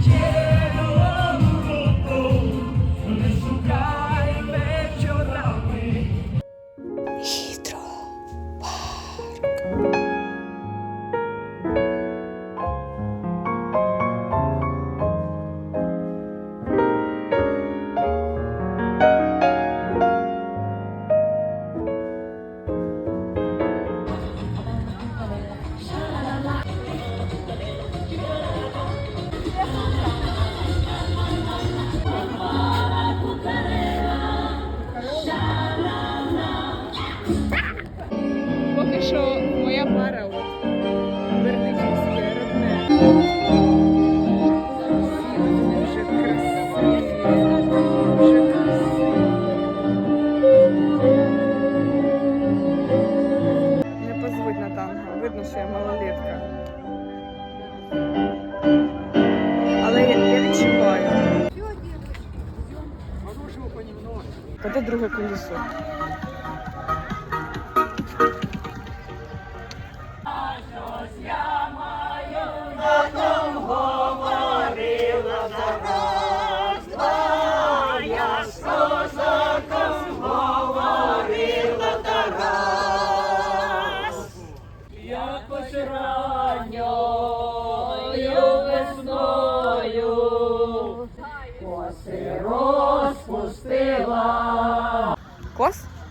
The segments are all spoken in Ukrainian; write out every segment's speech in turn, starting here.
Поки друге колесо?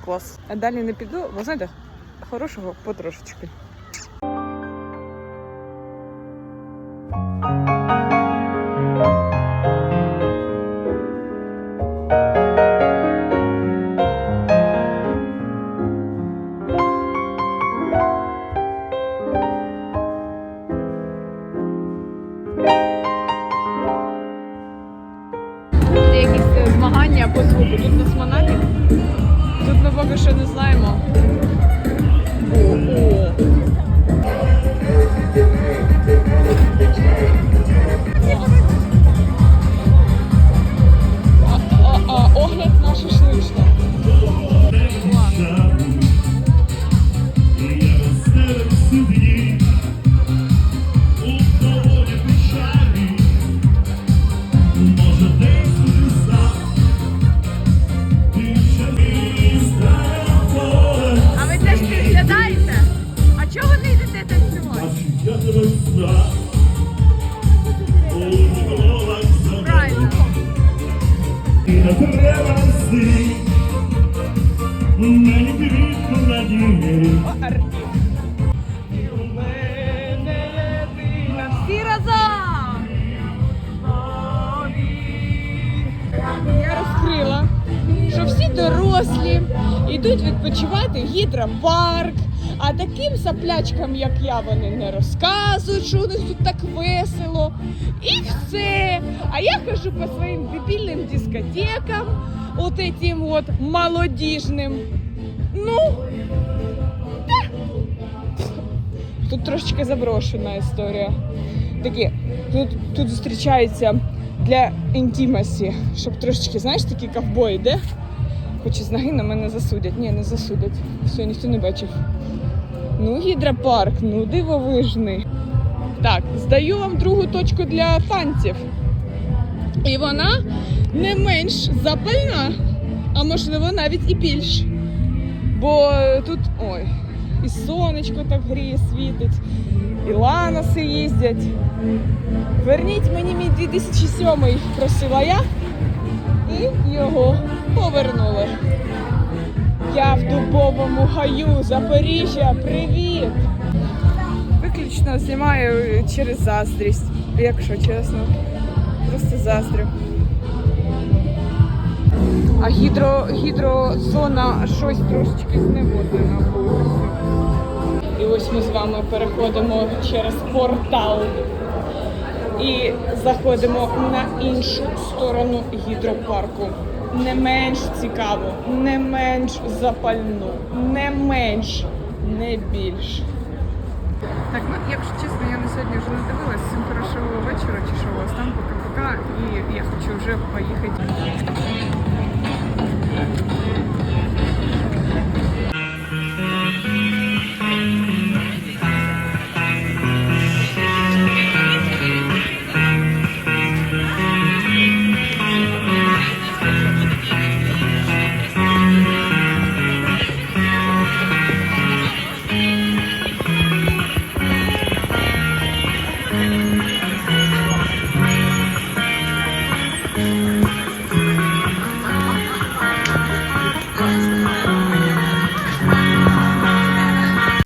Кос. А далі не піду, бо знаєте, хорошого потрошечки. Змагання по звуку. Тут на Смонаті. Тут ми поки що не знаємо. О, о. Мені квітку надії Всі разом! Я розкрила, що всі дорослі йдуть відпочивати в гідропарк, а таким саплячкам, як я, вони не розказують, що у них тут так весело. І все. А я хожу по своїм дебільним дискотекам, от этим от молодіжним. Ну, Тут трошечки заброшена історія. Такі, тут, тут зустрічаються для інтімасі, щоб трошечки, знаєш, такі ковбої, де? Хоч із ноги на мене засудять. Ні, не засудять. Все, ніхто не бачив. Ну, гідропарк, ну дивовижний. Так, здаю вам другу точку для танців. І вона не менш запальна, а можливо навіть і більш. Бо тут ой, і сонечко так гріє, світить, і ланоси їздять. Верніть мені мій 2007 просила я і його повернули. Дубовому гаю, Запоріжжя, привіт! Виключно знімаю через заздрість, якщо чесно. Просто заздрю. А гідро, гідрозона щось трошечки зневоднена повністю. І ось ми з вами переходимо через портал і заходимо на іншу сторону гідропарку. Не менш цікаво, не менш запальну, не менш, не більш. Так, ну якщо чесно, я на сьогодні вже не дивилась. Всім хорошого вечора чи що у вас там пока-пока. І я хочу вже поїхати